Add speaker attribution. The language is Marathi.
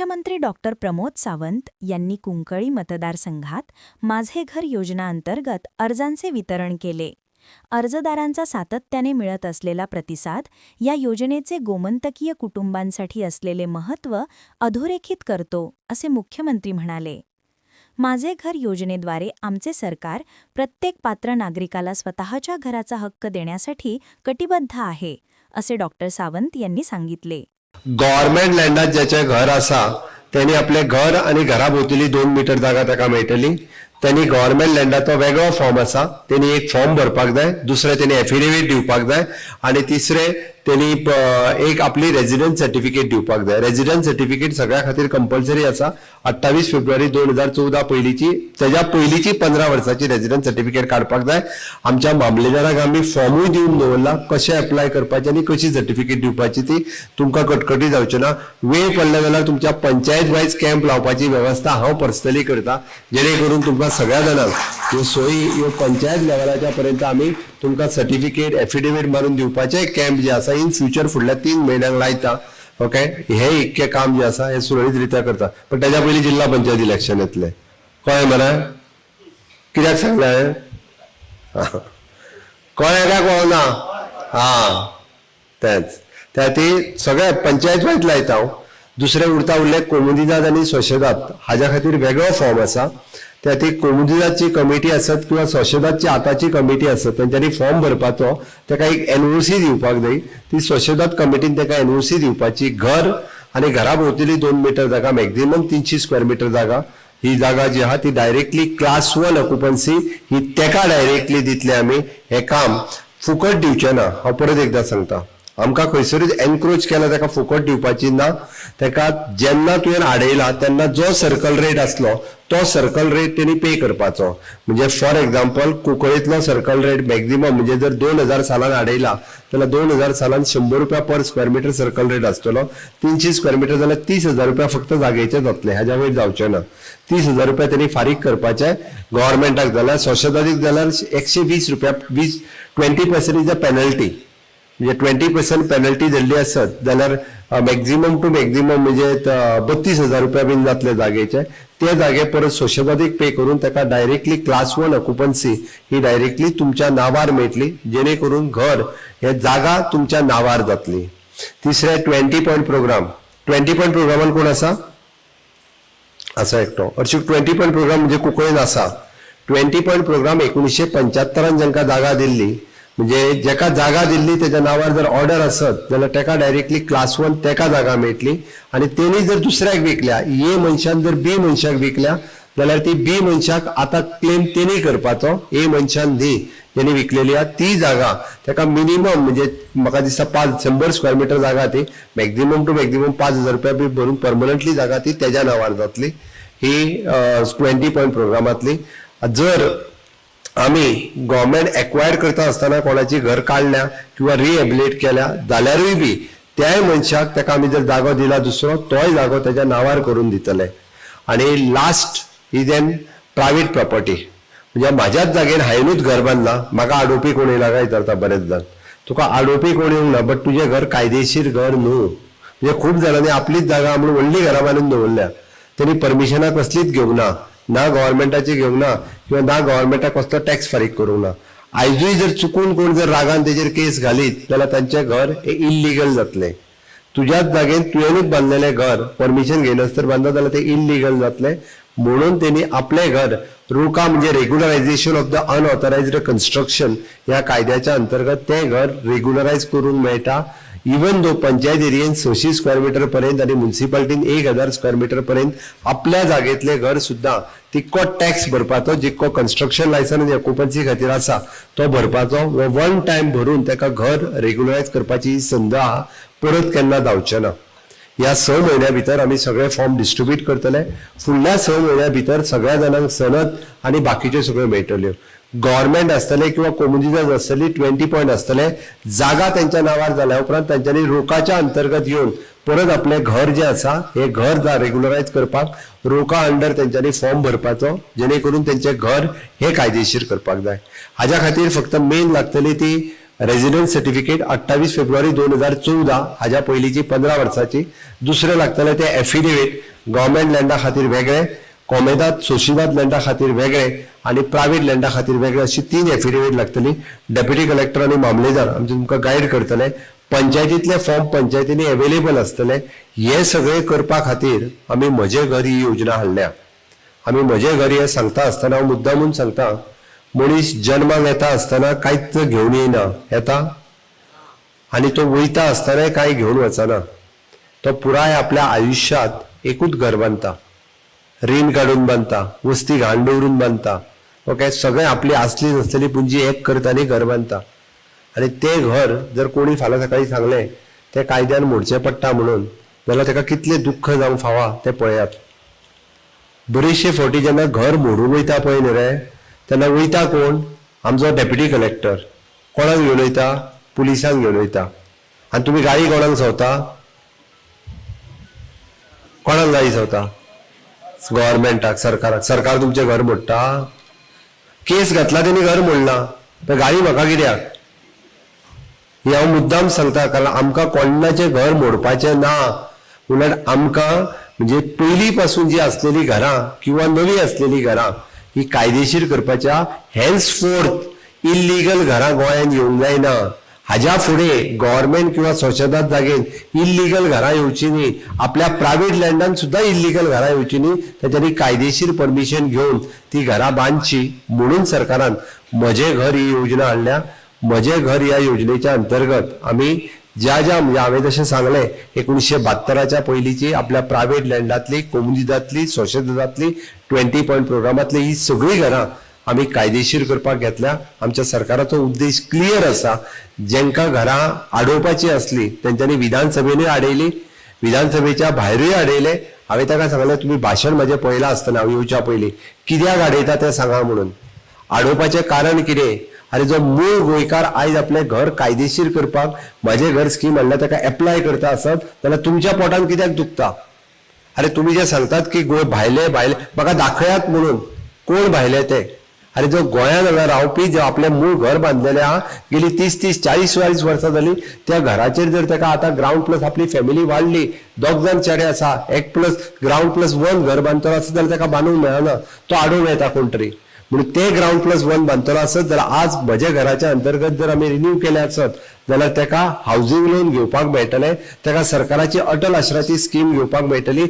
Speaker 1: मुख्यमंत्री डॉक्टर प्रमोद सावंत यांनी कुंकळी मतदारसंघात माझे घर योजनाअंतर्गत अर्जांचे वितरण केले. अर्जदारांचा सातत्याने मिळत असलेला प्रतिसाद या योजनेचे गोमंतकीय कुटुंबांसाठी असलेले महत्त्व अधोरेखित करतो असे मुख्यमंत्री म्हणाले. माझे घर योजनेद्वारे आमचे सरकार प्रत्येक पात्र नागरिकाला स्वतःच्या घराचा हक्क देण्यासाठी कटिबद्ध आहे असे डॉक्टर सावंत यांनी सांगितले.
Speaker 2: गव्हर्मेंट लँडात ज्याचे घर आसा त्यांनी आपले घर आणि घराभोवतली दोन मिटर जागा ताका मेळटली. त्यांनी गव्हर्मेंट लँडाचो वेगळो फॉर्म आसा त्यांनी एक फॉर्म भरपाक जाय दुसरे त्यांनी एफिडेव्हिट दिवपाक जाय आणि तिसरे त्यांनी एक आपली रेजिडंट सर्टिफिकेट दिवपाक जाय रेजिडंट सर्टिफिकेट सगळ्या खातीर कंपल्सरी आसा अठ्ठावीस फेब्रुवारी दोन हजार चौदा पयलींची तेज्या पयलींची पंदरा वर्साची रेजिडंट सर्टिफिकेट काडपाक जाय. आमच्या मामलेदाराक आमी फॉर्मूय दिवन दवरला कशें अप्लाय करपाचें आनी कशी सर्टिफिकेट दिवपाची ती तुमकां कटकटी जावची ना. वेळ पडले जाल्यार तुमच्या पंचायत वायज कॅम्प लावपाची वेवस्था हांव पर्सनली करता. जेणे करून तुमकां सगळ्या जाणांक ह्यो सोयी ह्यो पंचायत लेवलाच्या पर्यंत आमी तुमकां सर्टिफिकेट एफिडेविट मारून दिवपाचे कॅम्प जे आसा इन फ्युचर फुडल्या तीन म्हयन्यांक लायता ओके हे इतके काम जे आसा हे सुरळीत रित्या करता. पण त्याच्या पयलीं जिल्हा पंचायत इलेक्शन येतले. कळ्ळें मरे? कित्याक सांगलें कळ्ळें काय कळना हा. तेच. त्या ती सगळे पंचायत वायज लायता हांव दुसरे उरता उरले कोमुदिदाद आनी सोशेदाद हाज्या खातीर वेगळो फॉर्म आसा. त्या ती कोमुदिदाची कमिटी आसत किंवा सोशेदादची आतांची कमिटी आसत तेंच्यांनी फॉर्म भरपाचो ताका एक एनओसी दिवपाक जाय ती सोशेदाद कमिटीन ताका एनओसी दिवपाची घर आनी घरा भोंवतली दोन मिटर जागा मॅक्झिमम तीनशी स्क्वेअर मिटर जागा. ही जागा जी आहा ती डायरेक्टली क्लास वन ऑक्युपन्सी ही तेका डायरेक्टली दितले आमी हे काम फुकट दिवचे ना हांव परत एकदा सांगता. आमकां खंयसरूच एनक्रोच केला ताका फुकट दिवपाची ना. ताका जेन्ना तुवें आडयला तेन्ना जो सर्कल रेट आसलो तो सर्कल रेट तेणी पे करपाचो. म्हणजे फॉर एक्झाम्पल कुंकळीतलो सर्कल रेट मॅक्झिमम म्हणजे जर दोन हजार सालान आडयला जाल्यार दोन हजार सालान शंबर रुपया per square metre circle rate आसतलो. तिनशी स्क्वेअर मिटर जाल्यार तीस हजार रुपया फक्त जागेचे जातले हाज्या वयर जावचे ना. तीस हजार रुपया तेणी फारीक करपाचे गव्हर्मेंटाक जाल्यार सोशेदादीक जाल्यार एकशे वीस रुपया वीस twenty percent is a penalty म्हणजे ट्वेंटी पर्सेंट पेनल्टी दिल्ली आसत जाल्यार मॅक्झिमम टू मॅक्झिमम म्हणजे बत्तीस हजार रुपया बीन जातले जागेचे. ते जागे परत सोशेबादीक पे करून ताका डायरेक्टली क्लास वन ऑक्युपन्सी ही डायरेक्टली तुमच्या नावार मेळटली जेणे करून घर हे जागा तुमच्या नावार जातली. तिसरे twenty point programme twenty point प्रोग्रामान कोण आसा असा एकटो. हरशीं ट्वेंटी पॉयंट प्रोग्राम म्हणजे कुंकळीन आसा ट्वेंटी पॉयंट प्रोग्राम एकोणीसशे पंच्यात्तरान जांकां जागा दिल्ली म्हणजे जेका जागा दिल्ली त्याच्या नावार जर ऑर्डर आसत जाल्यार तेका डायरेक्टली क्लास वन तेका जागा मेळटली आणि तेणी जर दुसऱ्याक विकल्या ए मनशान जर बी मनशाक विकल्या जाल्यार ती बी मनशाक आतां क्लेम तेणी करपाचो ए मनशान दी जेणी विकलेली आहा ती जागा. तेका मिनिमम म्हणजे म्हाका दिसता पांच शंबर स्क्वेअर मिटर जागा ती. मॅक्झिमम टू मॅक्झिमम पांच हजार रुपया बी भरून परमनंटली जागा ती तेज्या नावार जातली. ही ट्वेंटी पॉयंट प्रोग्रामातली जर आम्ही गव्हर्मेंट एक्वायर करता आसतना कोणाची घर काडल्या किंवा रिएबिलेट केल्या जाल्यारूय बी त्याय मनशाक ताका आमी जर जागो दिला दुसरो तोय जागो तेज्या नावार करून दितले. आणि लास्ट ही देन प्रायव्हेट प्रॉपर्टी म्हणजे माझ्याच जागेर हांवेनूच घर बांदला म्हाका आडोवपी कोण येयला काय विचारता बरेच जण. तुका आडोवपी कोण येवंक ना बट तुजें घर कायदेशीर घर न्हू. म्हणजे खूब जाणांनी आपलीच जागा म्हणून व्हडली घरां बांदून दवरल्या. तेणी परमिशनां कसलीच घेवंक ना गव्हर्नमेंटाचे गव्हर्मेंटाची घेवंक ना किंवा ना गव्हर्मेंटाक कसलो टॅक्स फारीक करूंक ना. आयजूय जर चुकून कोण जर रागान तेजेर केस घालीत जाल्यार तांचें घर हे इल्लिगल जातलें. तुझ्याच जागेन तुवेंनूच बांदलेलें घर परमिशन घेयनासतर बांदता जाल्यार ते इल्लिगल जातलें. म्हणून त्यांनी आपले घर रुका म्हणजे regularisation of the unauthorised construction या कायद्याच्या अंतर्गत ते घर रेग्युलरायज करून मेळटा इवन दो पंचायत एरियेन सशी स्क्वेअर मिटर पर्यंत आणि म्युन्सिपाल्टीन एक हजार स्क्वेअर मिटर पर्यंत आपल्या जागेतले घर सुद्धा तितको टॅक्स भरपाचो जितको कन्स्ट्रक्शन लायसन आनी ऑक्युपन्सी खातीर आसा तो भरपाचो. वन टायम भरून ताका घर रेग्युलरायज करपाची संद आहा परत केन्ना जावचे ना. ह्या स म्हयन्या भितर आमी सगळे फॉर्म डिस्ट्रीब्यूट करतले. फुडल्या स म्हयन्या भितर सगळ्या जाणांक सनद आनी बाकीच्यो सगळ्यो मेळटल्यो गव्हर्मेंट आसतले किंवा कोमुनिटीज आसतली ट्वेंटी पॉयंट आसतले जागा त्यांच्या नावार जाल्या उपरांत तांच्यांनी रोकाच्या अंतर्गत येवन परत आपले घर जे आसा हे घर जा रेग्युलरायज करपाक रोका अंडर तेंच्यांनी फॉर्म भरपाचो जेणे करून तेंचे घर हे कायदेशीर करपाक जाय. हाज्या खातीर फक्त मेन लागतली ती रेजिडन्स सर्टिफिकेट अठ्ठावीस फेब्रुवारी दोन हजार चौदा हाज्या पयलींची पंदरा वर्साची दुसरें लागतलें तें एफिडेविट गव्हर्मेंट लँडा खातीर वेगळे कोमेदात सोशिदात लँडा खातीर वेगळे आणि प्रायव्हेट लँडा खातीर वेगळे अशी तीन एफिडेविट लागतली. डेप्युटी कलेक्टर आणि मामलेदार आमचे तुमकां गायड करतले. पंचायतीतले फॉर्म पंचायतींनी अवेलेबल असतले. हे सगळे करपा खातीर आमी म्हजे घर ही योजना हाडल्या. आमी म्हजे घर हे सांगता आसतना हांव मुद्दामून सांगता मनीस जन्माक येता आसतना कांयच घेवन येना येता? आणि तो वयता आसतनाय कांय घेवन वचना. तो पुराय आपल्या आयुष्यात एकूच घर बांदता रीण काडून बांदता वस्ती घाण दवरून बांदता ओके सगळें आपली आसली नसलेली पुंजी एक करता आनी घर बांदता आणि ते घर जर कोणी फाल्यां सकाळी सांगलें तें कायद्यान मोडचें पडटा म्हणून जाल्यार ताका कितलें दुख्ख जावंक फावा तें पळयात. बरेचशे फावटी जेन्ना घर मोडून वयता पळय न्ही रे तेन्ना वयता कोण? आमचो डेप्युटी कलेक्टर. कोणाक घेवन वयता? पुलिसांक घेवन वयता. आनी तुमी गाडी कोणाक सवता? कोणाक गाडी सवता? गव्हर्नमेंटाक सरकाराक सरकार तुमचें घर मोडटा. केस घातला तेणी घर मोडला. तर गाडी म्हाका कित्याक हे हांव मुद्दाम सांगता कारण आमकां कोणाचें घर मोडपाचें ना. उलट आमकां म्हणजे पयलीं पासून जी आसलेली घरां किंवा नवी आसलेली घरां ही कायदेशीर करपाच्या हेन्स फोर्थ इल्लीगल घरां गोंयांत येवंक जायना. हाज्या फुडें गव्हर्मेंट किंवा स्वच्छता जागेन इल्लिगल घरां येवची न्ही आपल्या प्रायव्हेट लँडान सुद्दां इल्लीगल घरां येवची न्ही ताच्यानी कायदेशीर परमिशन घेवन ती घरां बांदची म्हणून सरकारान म्हजें घर ही योजना हाडल्या म्हजें घर ह्या योजनेच्या अंतर्गत आमी ज्या ज्या म्हणजे हांवें जशें सांगलें एकोणीशे बहात्तराच्या पयलींची आपल्या प्रायव्हेट लँडांतली कोमुनिदांतली सोशेदातली ट्वेंटी पॉयंट प्रोग्रामांतली ही सगळीं घरां आमी कायदेशीर करपाक घेतल्या. आमच्या सरकाराचो उद्देश क्लियर आसा जेंकां घरां आडोवपाची आसली तेंच्यांनी विधानसभेनूय आडयली विधानसभेच्या भायरूय आडयले हांवें ताका सांगलें तुमी भाशण म्हजें पळयलां आसतना हांव येवच्या पयलीं कित्याक आडयता तें सांगा म्हणून. आडोवपाचें कारण कितें अरे जो मूळ गोंयकार आयज आपलें घर कायदेशीर करपाक म्हजें घर स्कीम हाडल्या ताका एप्लाय करता आसत जाल्यार तुमच्या पोटान कित्याक दुखता? अरे तुम्ही जे सांगतात की गोंय भायले भायले. म्हाका दाखयात म्हणून. कोण भायले ते? आनी जो गोंयांत हांगा रावपी जो आपलें मूळ घर बांदलेलें आहा गेली तीस तीस चाळीस चाळीस वर्सां जालीं त्या घराचेर जर ताका आतां ग्रावंड प्लस आपली फॅमिली वाडली दोग जाण चेडे आसा एक प्लस ग्रावंड प्लस वन घर बांदतलो आसत जाल्यार ताका बांदूंक मेळना तो आडूंक येता कोण तरी म्हणून ते ग्रावंड प्लस वन बांदतलो आसत जाल्यार आज म्हज्या घराच्या अंतर्गत जर आमी रिन्यू केले आसत जाल्यार ताका हावजींग लोन घेवपाक मेळटलें ताका सरकाराची अटल आश्राची स्कीम घेवपाक मेळटली